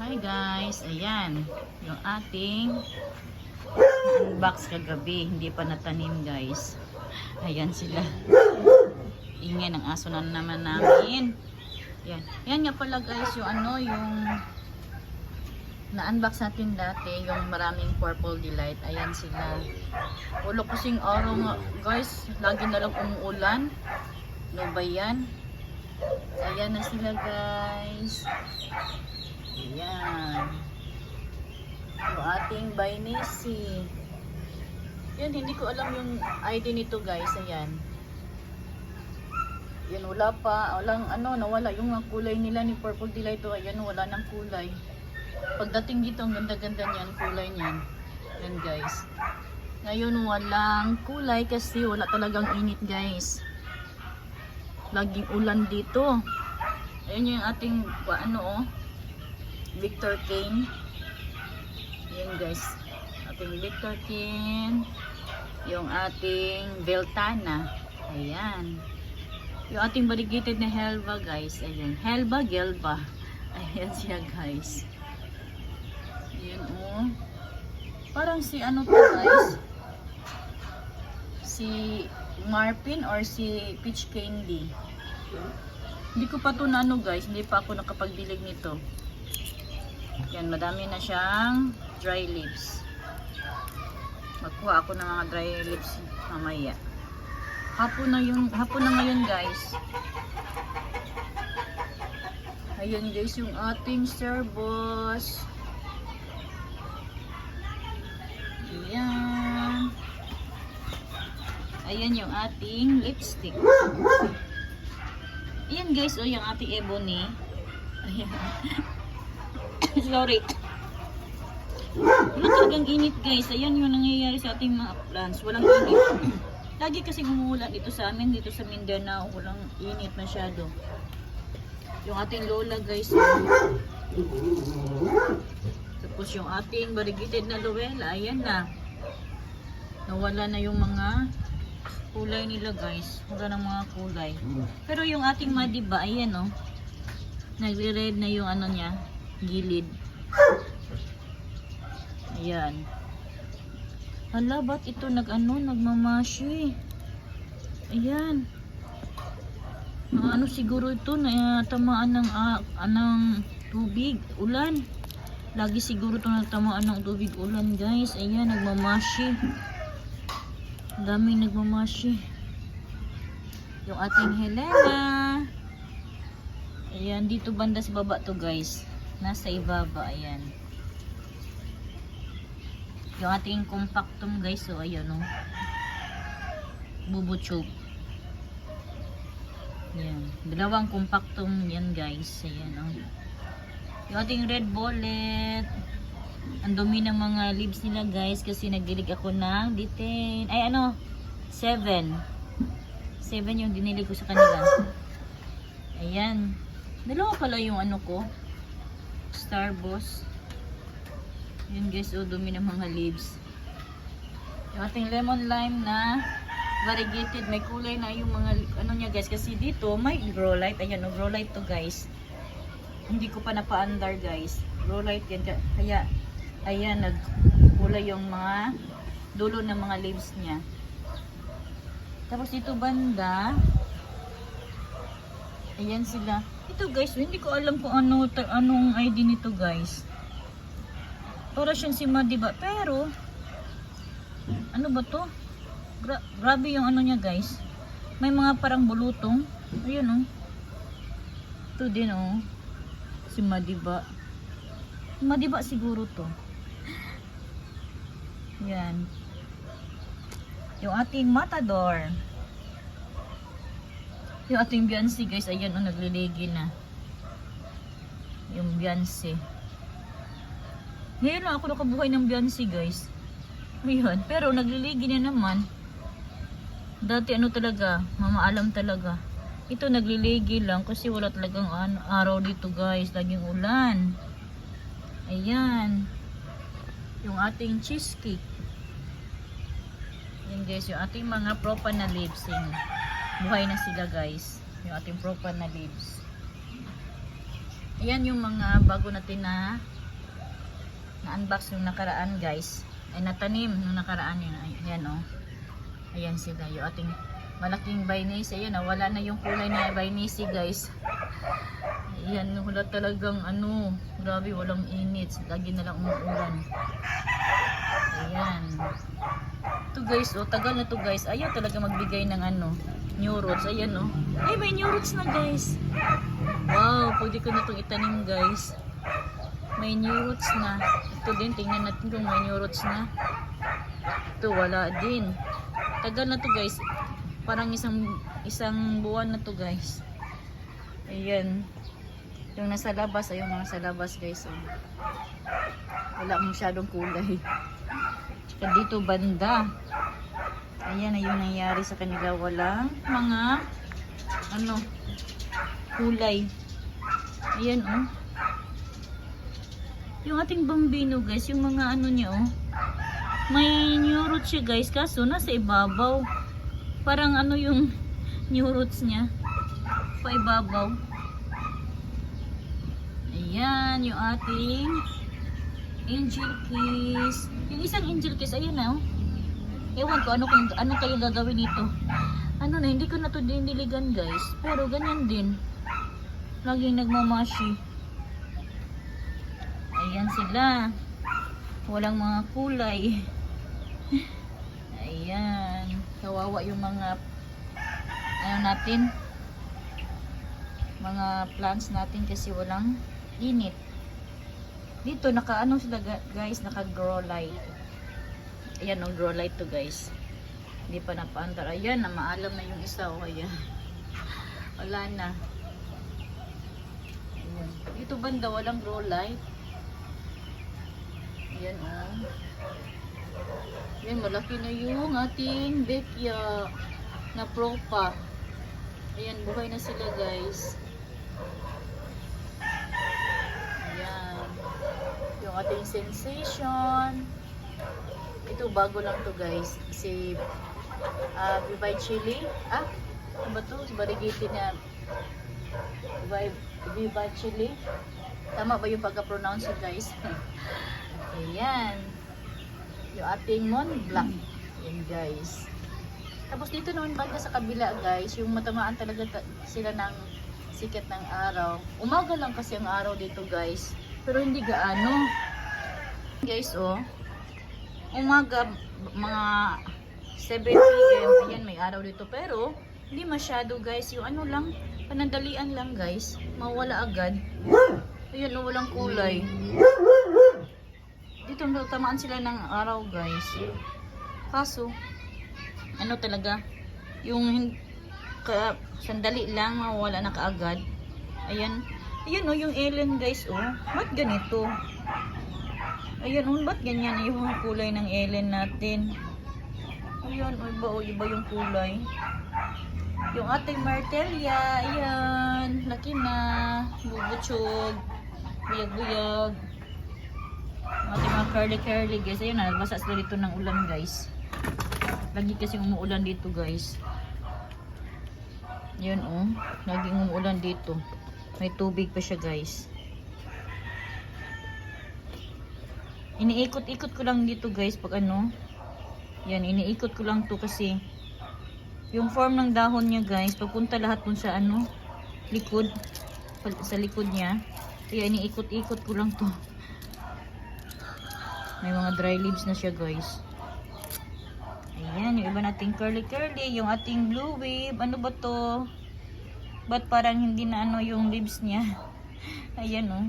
Hi guys, ayan. Yung ating box kagabi, hindi pa natanim guys. Ayan sila. Ingay ng aso na naman namin. Yan. Yan nga pala guys, yung ano, yung na-unbox natin dati, yung maraming purple delight. Ayan sila. Ulo kasing araw nga, guys. Lagi na lang umuulan. No ba yan? Ayan na sila guys. Ayan. Yung ating Bainisi. Yan, hindi ko alam yung ID nito guys. Ayan. Yan, wala pa. Walang ano, nawala yung kulay nila ni Purple Delight. Oh, ayan, wala ng kulay. Pagdating dito, ang ganda-ganda niyan, kulay niyan. Yan guys. Ngayon, walang kulay kasi wala talagang init guys. Laging ulan dito. Ayan yung ating, ano oh, Victor Kane. Yan guys. Ating Victor Kane. Yung ating Beltana. Ayan. Yung ating variegated na Helva guys. Ayan. Helva Gelva. Ayan siya guys. Ayan oh. Parang si ano to guys. Si Marpin or si Peach Candy. Hindi ko pa to na ano guys. Hindi pa ako nakapagdilig nito. Yan, madami na siyang dry leaves. Magkuha ako ng mga dry leaves mamaya. Hapon na yung hapon na ngayon, guys. Ayan guys, yung ating serbos. Ayan. Ayan yung ating lipstick. Ayan guys, oh, yung ating ebony. Ayan. Sorry. Wala talagang init guys. Ayan yung nangyayari sa ating mga plants. Walang init. Lagi kasi umuulan dito sa amin, dito sa Mindanao. Walang init masyado. Yung ating lola guys. Tapos yung ating variegated na luwela. Ayan na. Nawala na yung mga kulay nila guys. Wala ng mga kulay. Pero yung ating madiba, ayan oh. Nagre-red na yung ano niya, gilid. Ayan. Hala, ba't ito nag-ano, nagmamashi? Ayan. Mga ano siguro ito na tamaan ng, ah, anong tubig, ulan. Lagi siguro ito natamaan ng tubig, ulan guys. Ayan, nagmamashi. Ang daming nagmamashi. Yung ating Helena. Ayan, dito banda sa baba to guys. Nasa ibaba, ayan. Yung ating compactum guys, so ayan o. Oh. Bubuchog. Ayan. Dalawang compactum yan guys. Ayan o. Oh. Yung ating red bullet. Ang dumi ng mga leaves nila guys kasi nagilig ako ng detain. Ay ano? 7. 7 yung dinilig ko sa kanila. Ayan. Dalawa pala yung ano ko. Starboss. Yun guys, oh, dumi ng mga leaves. Yung ating lemon lime na variegated. May kulay na yung mga, ano niya guys. Kasi dito, may grow light. Ayan, oh, grow light to guys. Hindi ko pa napa-under guys. Grow light yan. Kaya, ayan, nagkulay yung mga dulo ng mga leaves niya. Tapos dito banda, ayan sila. Ito guys, hindi ko alam kung ano, anong ID nito guys. Para siyang si Ma, diba? Pero, ano ba to? Gra- grabe yung ano niya guys. May mga parang bulutong. Ayun oh. Ito din oh. Si Madiba. Madiba siguro to. Yan. Yung ating matador. Yung ating Beyonce guys, ayan oh, nagliligi na. Yung Beyonce. Ngayon lang ako nakabuhay ng Beyonce guys. Ngayon, pero nagliligi na naman. Dati ano talaga, mamaalam talaga. Ito nagliligi lang kasi wala talagang araw dito guys. Laging ulan. Ayan. Yung ating cheesecake. Yan guys, yung ating mga propa na leaves. Yan. Buhay na sila guys. Yung ating propa na leaves. Ayan yung mga bago natin na na-unbox yung nakaraan guys. Ay natanim nung nakaraan yun. Ay- Ayan oh. Ayan sila. Yung ating malaking bainisi. Ayan oh. Wala na yung kulay na bainisi guys. Ayan. Wala talagang ano. Grabe walang init. Lagi na lang umuulan. Ayan. Ito guys oh. Tagal na to guys. Ayaw talaga magbigay ng ano. New roots. Ayan oh. Ay may new roots na guys. Wow. Pwede ko na itong itanim guys may new roots na. Ito din, tingnan natin kung may new roots na. Ito, wala din. Tagal na to guys. Parang isang isang buwan na to guys. Ayan. Yung nasa labas, ayun mga nasa labas guys. Oh. Wala masyadong kulay. Tsaka dito banda. Ayan na yung nangyari sa kanila. Walang mga ano kulay. Ayan oh. Yung ating bambino guys, yung mga ano niya oh. May new roots siya guys, kaso nasa ibabaw. Parang ano yung new roots niya. Pa ibabaw. Ayan, yung ating angel kiss. Yung isang angel kiss, ayun na oh. Ewan ko, ano, kung- ano kayo gagawin dito. Ano na, hindi ko na to diniligan guys. Pero ganyan din. Laging nagmamashi. Ayan sila. Walang mga kulay. Ayan. Kawawa yung mga ano natin. Mga plants natin kasi walang init. Dito naka ano sila guys, naka grow light. Ayan oh, grow light to guys. Hindi pa napaandar. Ayan, na maalam na yung isa. Oh, ayan. Wala na. Ayan. Dito banda walang grow light. Ayan oh. Ayan, malaki na yung ating bekya na propa. Ayan, buhay na sila guys. Ayan. Yung ating sensation. Ito, bago lang to guys. Si uh, Vivay Chili. Ah, ano ba to? Si Barigiti na Vivay, Chili. Tama ba yung pagka-pronounce guys? Ayan. Yung ating Mon Black. Ayan guys. Tapos dito naman banda sa kabila guys, yung matamaan talaga ta- sila ng sikat ng araw. Umaga lang kasi ang araw dito guys. Pero hindi gaano. Guys oh. Umaga mga 7 p.m. Ayan may araw dito pero hindi masyado guys. Yung ano lang, panandalian lang guys. Mawala agad. Ayan oh, walang kulay. Dito tamaan sila ng araw guys. Kaso, ano talaga, yung ka, sandali lang, mawala na kaagad. Ayan. Ayan oh, yung Ellen guys oh. Ba't ganito? Ayan oh, ba't ganyan yung kulay ng Ellen natin? Ayan, oh, iba oh, iba yung kulay. Yung ating Martelia, ayan, laki na, bubutsog, buyag-buyag. Ating mga curly-curly guys, ayun na, nagbasa sila dito ng ulan guys. Lagi kasi umuulan dito guys. Yun oh. Laging umuulan dito. May tubig pa siya guys. Iniikot-ikot ko lang dito guys pag ano. Yan, iniikot ko lang to kasi yung form ng dahon niya guys, papunta lahat dun sa ano, likod. Sa likod niya. Kaya iniikot-ikot ko lang to. May mga dry leaves na siya guys. Ayan, yung iba nating curly-curly, yung ating blue wave, ano ba to? Ba't parang hindi na ano yung leaves niya? Ayan oh.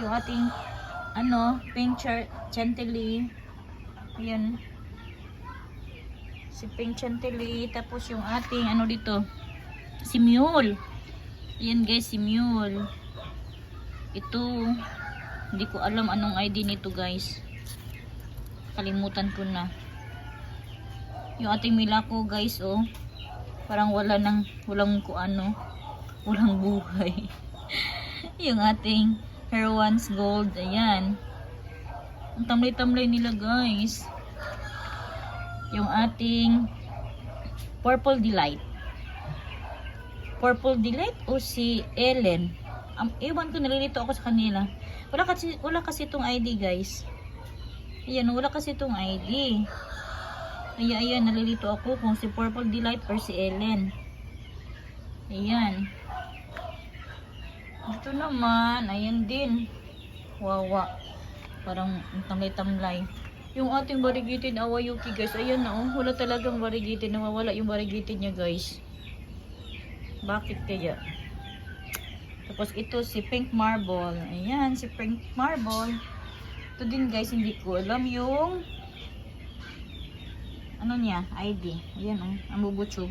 Yung ating, ano, pink char- chantilly. Ayan. Si pink chantilly, tapos yung ating, ano dito? Si mule. Ayan guys, si mule. Ito, hindi ko alam anong ID nito guys. Kalimutan ko na yung ating milako guys oh parang wala nang walang ko ano walang buhay yung ating Herwan's Gold ayan ang tamlay-tamlay nila guys yung ating Purple Delight Purple Delight o si Ellen Um, ewan ko, nalilito ako sa kanila. Wala kasi, wala kasi itong ID, guys. Ayan, wala kasi itong ID. Ayan, ayan, nalilito ako kung si Purple Delight or si Ellen. Ayan. Ito naman, ayan din. Wawa. Parang tamlay-tamlay. Yung ating variegated awayuki guys, ayan na oh. Wala talagang variegated. Nawawala yung variegated niya guys. Bakit kaya? Tapos ito si pink marble. Ayan, si pink marble. Ito din guys, hindi ko alam yung ano niya, ID. Ayan oh, ang bubutsyog.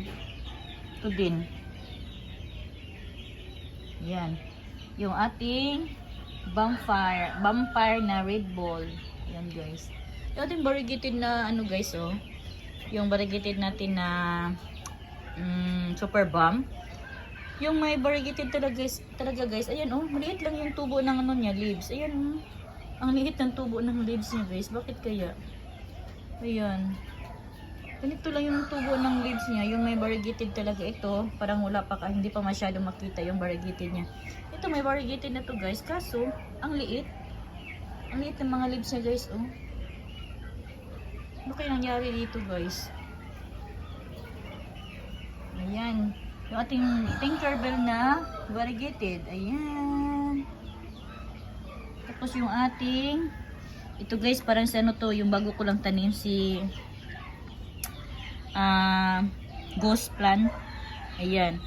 Ito din. Ayan. Yung ating vampire, vampire na red ball. Ayan guys. Yung ating variegated na ano guys oh. Yung variegated natin na mm, super bomb. Yung may variegated talaga guys, talaga guys. Ayan oh, maliit lang yung tubo ng ano niya, leaves. Ayan oh. Ang liit ng tubo ng leaves niya guys. Bakit kaya? Ayan. Ganito lang yung tubo ng leaves niya. Yung may variegated talaga ito. Parang wala pa ka, hindi pa masyado makita yung variegated niya. Ito may variegated na to guys. Kaso, ang liit. Ang liit ng mga leaves niya guys. Oh. Ano kaya nangyari dito guys? Ayan. Yung ating Tinkerbell na variegated. Ayan. Tapos yung ating ito guys, parang sa ano to, yung bago ko lang tanim si ah ghost plant. Ayan.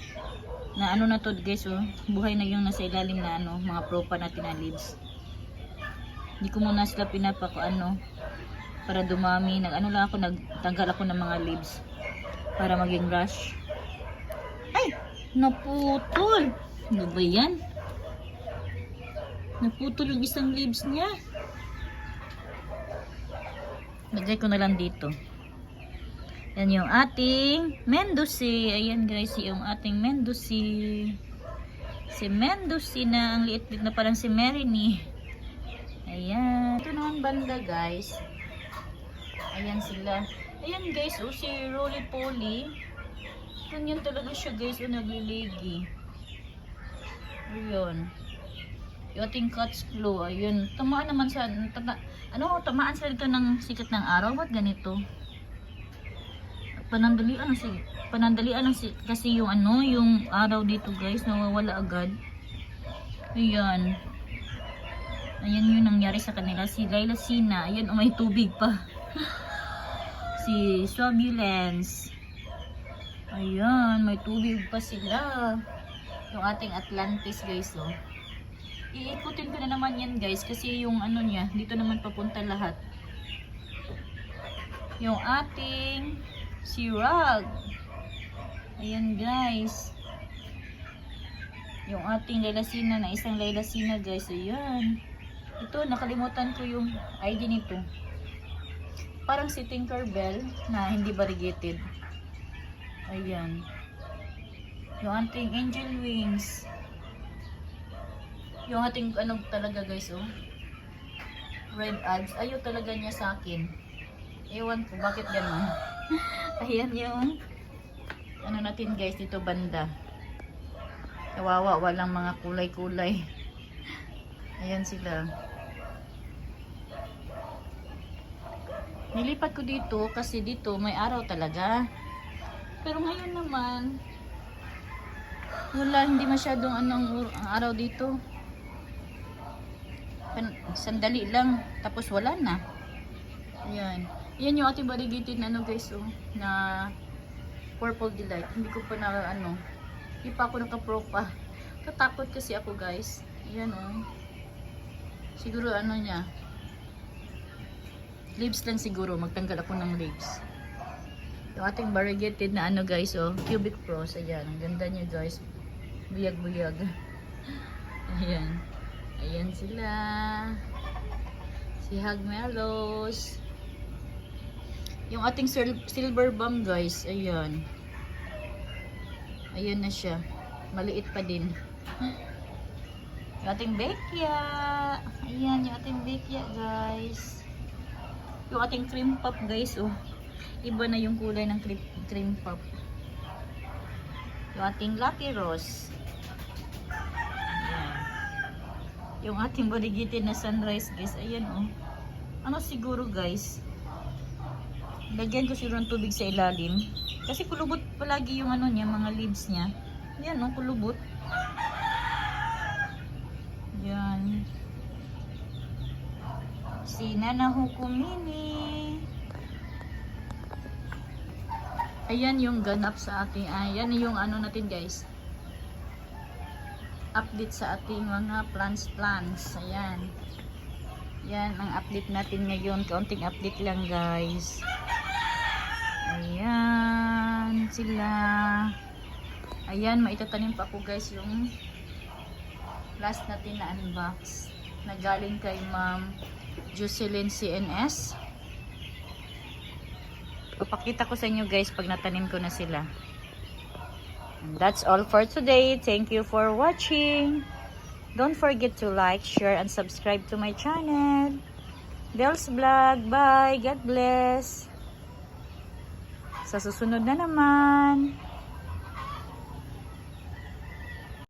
Na ano na to guys, oh. Buhay na yung nasa ilalim na ano, mga propa natin na leaves. Hindi ko muna sila pinapako ano para dumami. Nag ano lang ako, nagtanggal ako ng mga leaves para maging rush. Ay! Naputol! Ano ba yan? Naputol yung isang leaves niya. Lagay ko na lang dito. Yan yung ating Mendosi. Ayan guys, yung ating Mendosi. Si Mendosi na ang liit-liit na parang si Merini. Ayan. Ito naman banda guys. Ayan sila. Ayan guys, oh, si Roly Poly. Ganyan talaga siya guys, oh, nagliligi. Ayan. Yung ating cat's claw, ayun. Tamaan naman sa, ano, tamaan sa dito ng sikat ng araw. Ba't ganito? Panandalian lang si, panandalian lang si, kasi yung ano, yung araw dito guys, nawawala agad. Ayan. Ayan yung nangyari sa kanila. Si Laila Sina, ayan, oh, may tubig pa. si Swabulence. Ayan, may tubig pa sila. Yung ating Atlantis guys, oh. Iikutin ko na naman yan guys kasi yung ano niya, dito naman papunta lahat. Yung ating sirag. Ayan guys. Yung ating lelasina na isang lelasina guys. Ayan. Ito, nakalimutan ko yung ID nito. Parang si Tinkerbell na hindi variegated. Ayan. Yung ating angel wings. Yung ating ano talaga guys oh. Red ads. Ayaw talaga niya sa akin. Ewan ko bakit ganun. Ayan yung ano natin guys dito banda. Kawawa walang mga kulay-kulay. Ayan sila. Nilipat ko dito kasi dito may araw talaga. Pero ngayon naman wala hindi masyadong anong ang araw dito sandali lang tapos wala na ayan yan yung ating variegated na ano guys oh, na purple delight. Hindi ko pa na ano hindi pa ako nakapropa. Katakot kasi ako guys. Ayan oh. Siguro ano niya leaves lang siguro. Magtanggal ako ng leaves. Yung ating variegated na ano guys oh cubic pros ayan ang ganda niya guys. Buyag buyag ayan. Ayan sila. Si Hagmelos. Yung ating sil- silver bomb guys. Ayan. Ayan na siya. Maliit pa din. Yung ating bekya. Ayan yung ating bekya guys. Yung ating cream puff guys. Oh. Iba na yung kulay ng cream, cream puff. Yung ating lapiros. Ayan. Yung ating baligitin na sunrise guys. Ayan oh. Ano siguro guys? Lagyan ko siguro ng tubig sa ilalim. Kasi kulubot palagi yung ano niya, mga leaves niya. Yan oh, kulubot. Yan. Sina na hukumini. Ayan yung ganap sa ating, ayan yung ano natin guys. Update sa ating mga plants plants. Ayan. Yan ang update natin ngayon. Kaunting update lang guys. Ayan sila. Ayan, maitatanim pa ako guys yung last natin na unbox na galing kay Ma'am Jocelyn CNS. Papakita ko sa inyo guys pag natanim ko na sila. And that's all for today. Thank you for watching. Don't forget to like, share, and subscribe to my channel. Bells Vlog. Bye. God bless sa susunod na naman.